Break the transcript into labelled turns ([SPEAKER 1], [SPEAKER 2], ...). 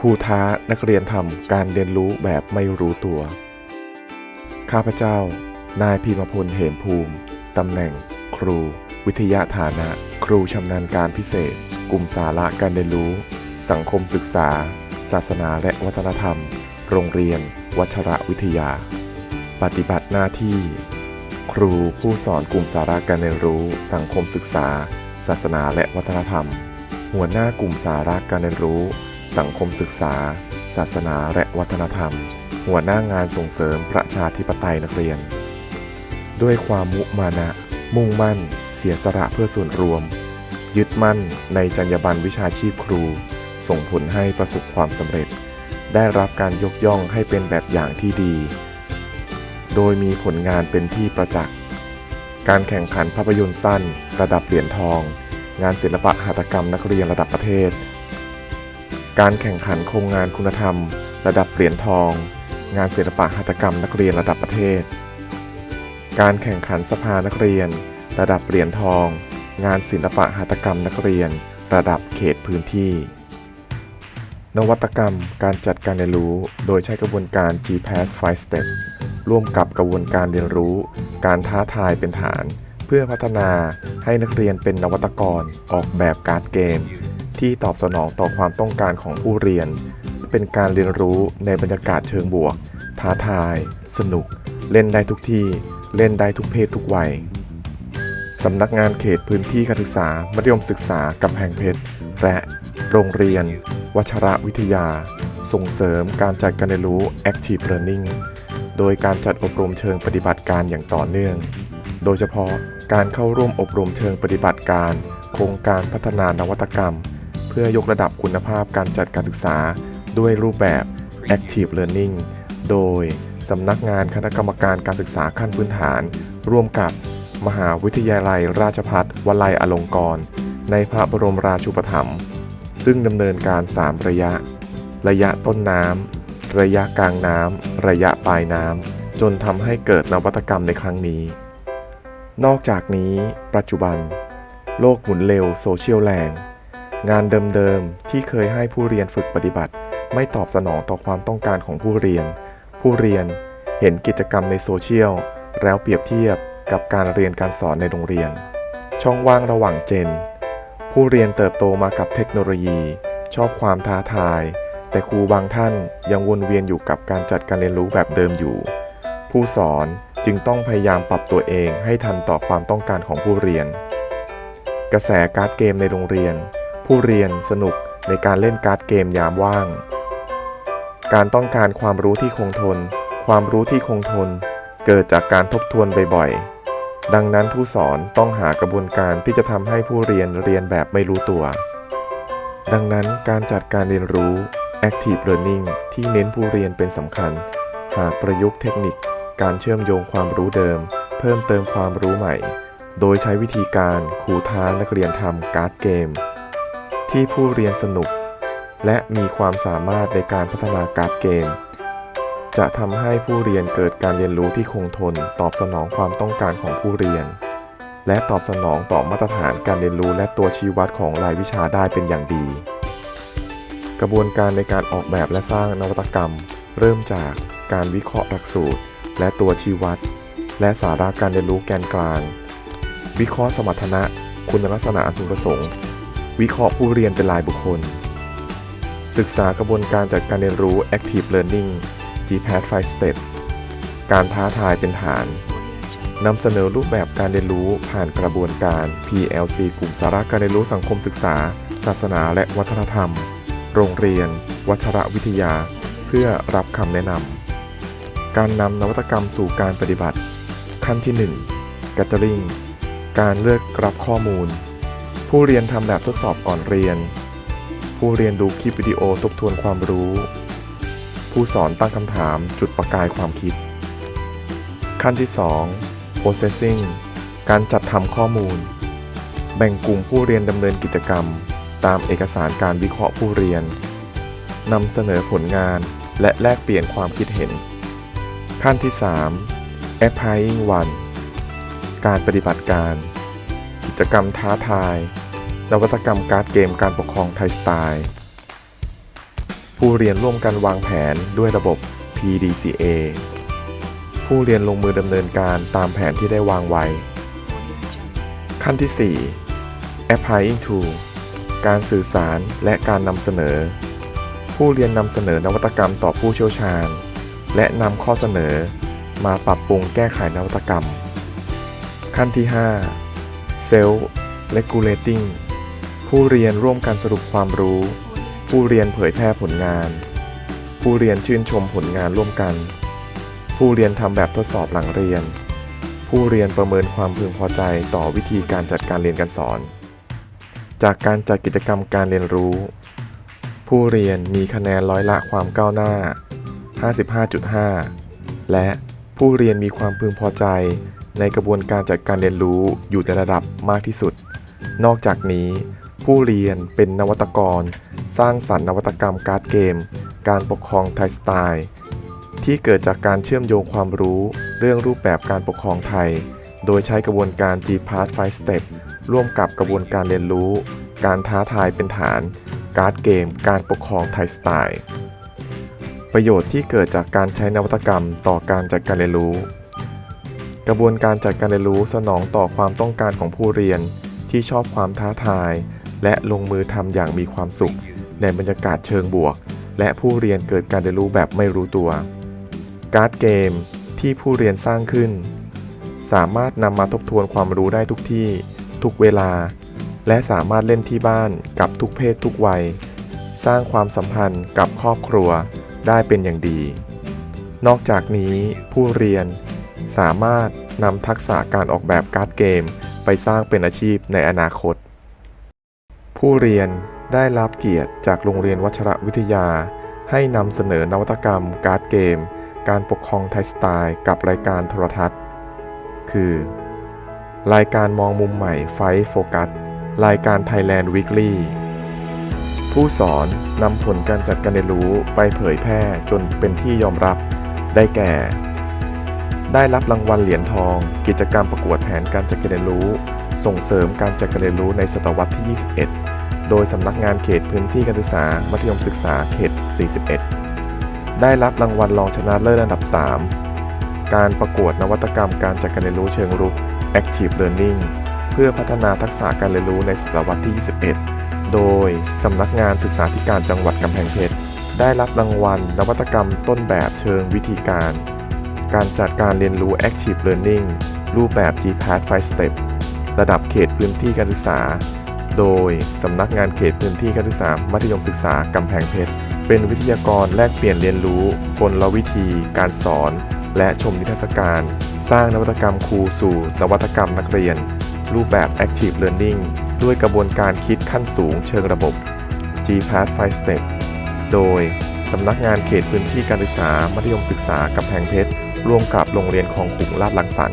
[SPEAKER 1] ครูท้านักเรียนทำการเรียนรู้แบบไม่รู้ตัว ข้าพเจ้า นายพีมพลเหมภูมิ ตำแหน่ง ครู วิทยาฐานะ ครูชำนาญการพิเศษ กลุ่มสาระการเรียนรู้ สังคมศึกษา ศาสนาและวัฒนธรรม โรงเรียน วัชระวิทยา ปฏิบัติหน้าที่ ครูผู้สอนกลุ่มสาระการเรียนรู้ สังคมศึกษา ศาสนาและวัฒนธรรม หัวหน้ากลุ่มสาระการเรียนรู้ สังคมศึกษา ศาสนาและวัฒนธรรม หัวหน้างานส่งเสริมประชาธิปไตยนักเรียน ด้วยความมุมานะ มุ่งมั่น เสียสละเพื่อส่วนรวม ยึดมั่นในจรรยาบรรณวิชาชีพครู ส่งผลให้ประสบความสำเร็จ ได้รับการยกย่องให้เป็นแบบอย่างที่ดี โดยมีผลงานเป็นที่ประจักษ์ การแข่งขันภาพยนตร์สั้น ระดับเหรียญทอง งานศิลปะหัตถกรรมนักเรียนระดับประเทศ การแข่งขันโครงงานคุณธรรม ระดับเหรียญทอง งานศิลปะหัตถกรรมนักเรียนระดับประเทศ การแข่งขันสภานักเรียน ระดับเหรียญทอง งานศิลปะหัตถกรรมนักเรียน ระดับเขตพื้นที่ นวัตกรรมการจัดการเรียนรู้ โดยใช้กระบวนการ GPAS 5 Step ร่วมกับกระบวนการเรียนรู้ การท้าทายเป็นฐาน เพื่อพัฒนาให้นักเรียนเป็นนวัตกร ออกแบบการ์ดเกม ที่ตอบสนองต่อความต้องการของผู้เรียน เป็นการเรียนรู้ในบรรยากาศเชิงบวก ท้าทาย สนุก เล่นได้ทุกที่ เล่นได้ทุกเพศทุกวัยสำนักงานเขตพื้นที่การศึกษา มัธยมศึกษากำแพงเพชร และโรงเรียน วัชระวิทยา ส่งเสริมการจัดการเรียนรู้ Active Learning โดยการจัดอบรมเชิงปฏิบัติการอย่างต่อเนื่อง โดยเฉพาะการเข้าร่วมอบรมเชิงปฏิบัติการ โครงการพัฒนานวัตกรรม พื่อยกระดับคุณภาพการจัดการศึกษา ด้วยรูปแบบ Active Learning โดยสำนักงานคณะกรรมการการศึกษาขั้นพื้นฐาน ร่วมกับมหาวิทยาลัยราชภัฏวลัยอลงกรณ์ในพระบรมราชูปถัมภ์ซึ่งดำเนินการ 3 ระยะ ระยะต้นน้ำระยะกลางน้ำระยะปลายน้ำจนทำให้เกิดนวัตกรรมในครั้งนี้ นอกจากนี้ ปัจจุบัน โลกหมุนเร็วโซเชียลแรง งานเดิมๆที่เคยให้ผู้เรียนฝึกปฏิบัติ ไม่ตอบสนองต่อความต้องการของผู้เรียน ผู้เรียนเห็นกิจกรรมในโซเชียลแล้วเปรียบเทียบกับการเรียนการสอนในโรงเรียน ช่องว่างระหว่างเจน ผู้เรียนเติบโตมากับเทคโนโลยี ชอบความท้าทาย แต่ครูบางท่านยังวนเวียนอยู่กับการจัดการเรียนรู้แบบเดิมอยู่ ผู้สอนจึงต้องพยายามปรับตัวเองให้ทันต่อความต้องการของผู้เรียน กระแสการ์ดเกมในโรงเรียน ผู้เรียนสนุกในการเล่นการ์ดเกมยามว่าง การต้องการความรู้ที่คงทน ความรู้ที่คงทน เกิดจากการทบทวนบ่อยๆ ดังนั้นผู้สอนต้องหากระบวนการที่จะทำให้ผู้เรียนเรียนแบบไม่รู้ตัว ดังนั้นการจัดการเรียนรู้ Active Learning ที่เน้นผู้เรียนเป็นสำคัญ หากประยุกต์เทคนิค การเชื่อมโยงความรู้เดิม เพิ่มเติมความรู้ใหม่ โดยใช้วิธีการครูท้านักเรียนทำการ์ดเกม ที่ผู้เรียนสนุก และมีความสามารถในการพัฒนาการ์ดเกม จะทำให้ผู้เรียนเกิดการเรียนรู้ที่คงทน ตอบสนองความต้องการของผู้เรียน และตอบสนองต่อมาตรฐานการเรียนรู้และตัวชี้วัดของรายวิชาได้เป็นอย่างดี กระบวนการในการออกแบบและสร้างนวัตกรรม เริ่มจากการวิเคราะห์หลักสูตร และตัวชี้วัด และสาระการเรียนรู้แกนกลาง วิเคราะห์สมรรถนะ คุณลักษณะอันพึงประสงค์ วิเคราะห์ผู้เรียนเป็นรายบุคคล ศึกษากระบวนการจัดการเรียนรู้ Active Learning GPAD 5 Step การท้าทายเป็นฐานนำเสนอรูปแบบการเรียนรู้ผ่านกระบวนการ PLC กลุ่มสาระการเรียนรู้สังคมศึกษา ศาสนาและวัฒนธรรม โรงเรียน วัชระวิทยา เพื่อรับคำแนะนำ การนำนวัตกรรมสู่การปฏิบัติ ขั้นที่ 1 Gathering การเลือกรับข้อมูล ผู้เรียนทำแบบทดสอบก่อนเรียน ผู้เรียนดูคลิปวิดีโอทบทวนความรู้ ผู้สอนตั้งคำถามจุดประกายความคิด ขั้นที่ 2 processing การจัดทำข้อมูล แบ่งกลุ่มผู้เรียนดำเนินกิจกรรม ตามเอกสารการวิเคราะห์ผู้เรียนนำเสนอผลงานและแลกเปลี่ยนความคิดเห็น ขั้นที่ 3 applying one การปฏิบัติการ จกรรมท้าทาย นวัตกรรมการ์ดเกมการปกครองไทยสไตล์ ผู้เรียนร่วมกันวางแผนด้วยระบบ PDCA ผู้เรียนลงมือดำเนินการตามแผนที่ได้วางไว้ ขั้นที่ 4 Applying to การสื่อสารและการนำเสนอ ผู้เรียนนำเสนอนวัตกรรมต่อผู้เชี่ยวชาญ และนำข้อเสนอมาปรับปรุงแก้ไขนวัตกรรม ขั้นที่ 5 Self Regulating ผู้เรียนร่วมกันสรุปความรู้ ผู้เรียนเผยแพร่ผลงาน ผู้เรียนชื่นชมผลงานร่วมกัน ผู้เรียนทำแบบทดสอบหลังเรียน ผู้เรียนประเมินความพึงพอใจต่อวิธีการจัดการเรียนการสอน จากการจัดกิจกรรมการเรียนรู้ ผู้เรียนมีคะแนนร้อยละความก้าวหน้า 55.5 และผู้เรียนมีความพึงพอใจ ในกระบวนการจัดการเรียนรู้อยู่ในระดับมากที่สุด นอกจากนี้ ผู้เรียนเป็นนวัตกร สร้างสรรค์นวัตกรรมการ์ดเกม การปกครองไทยสไตล์ ที่เกิดจากการเชื่อมโยงความรู้เรื่องรูปแบบการปกครองไทย โดยใช้กระบวนการ G-Part 5 Step ร่วมกับกระบวนการเรียนรู้ การท้าทายเป็นฐาน การ์ดเกม การปกครองไทยสไตล์ ประโยชน์ที่เกิดจากการใช้นวัตกรรมต่อการจัดการเรียนรู้ กระบวนการจัดการเรียนรู้สนองต่อความต้องการของผู้เรียน ที่ชอบความท้าทาย และลงมือทำอย่างมีความสุข ในบรรยากาศเชิงบวก และผู้เรียนเกิดการเรียนรู้แบบไม่รู้ตัว การ์ดเกมที่ผู้เรียนสร้างขึ้น สามารถนำมาทบทวนความรู้ได้ทุกที่ ทุกเวลา และสามารถเล่นที่บ้านกับทุกเพศทุกวัย สร้างความสัมพันธ์กับครอบครัวได้เป็นอย่างดี นอกจากนี้ผู้เรียน สามารถนำทักษะการออกแบบการ์ดเกม ไปสร้างเป็นอาชีพในอนาคต ผู้เรียนได้รับเกียรติจากโรงเรียนวัชรวิทยา ให้นำเสนอนวัตกรรมการ์ดเกม การปกครองไทยสไตล์ กับรายการโทรทัศน์ คือ รายการมองมุมใหม่ไฟโฟกัสรายการ Thailand Weekly ผู้สอนนำผลการจัดการเรียนรู้ไปเผยแพร่จนเป็นที่ยอมรับ ได้แก่ ได้รับรางวัลเหรียญทอง กิจกรรมประกวดแผนการจัดการเรียนรู้ ส่งเสริมการจัดการเรียนรู้ในศตวรรษที่ 21 โดยสำนักงานเขตพื้นที่การศึกษา มัธยมศึกษาเขต 41 ได้รับรางวัลรองชนะเลิศอันดับ 3 การประกวดนวัตกรรมการจัดการเรียนรู้เชิงรุก Active Learning เพื่อพัฒนาทักษะการเรียนรู้ในศตวรรษที่ 21 โดยสำนักงานศึกษาธิการจังหวัดกำแพงเพชรได้รับรางวัลนวัตกรรมต้นแบบเชิงวิธีการ การจัดการเรียนรู้ Active Learning รูปแบบ GPAT 5 Step ระดับเขตพื้นที่การศึกษา โดยสำนักงานเขตพื้นที่การศึกษา มัธยมศึกษากำแพงเพชร เป็นวิทยากรแลกเปลี่ยนเรียนรู้กลวิธี การสอน และชมนิทรรศการ สร้างนวัตกรรมครูสู่นวัตกรรมนักเรียน รูปแบบ Active Learning ด้วยกระบวนการคิดขั้นสูงเชิงระบบ GPAT 5 Step โดยสำนักงานเขตพื้นที่การศึกษา มัธยมศึกษากำแพงเพชร ร่วมกับโรงเรียนของขุงลาดลังสัน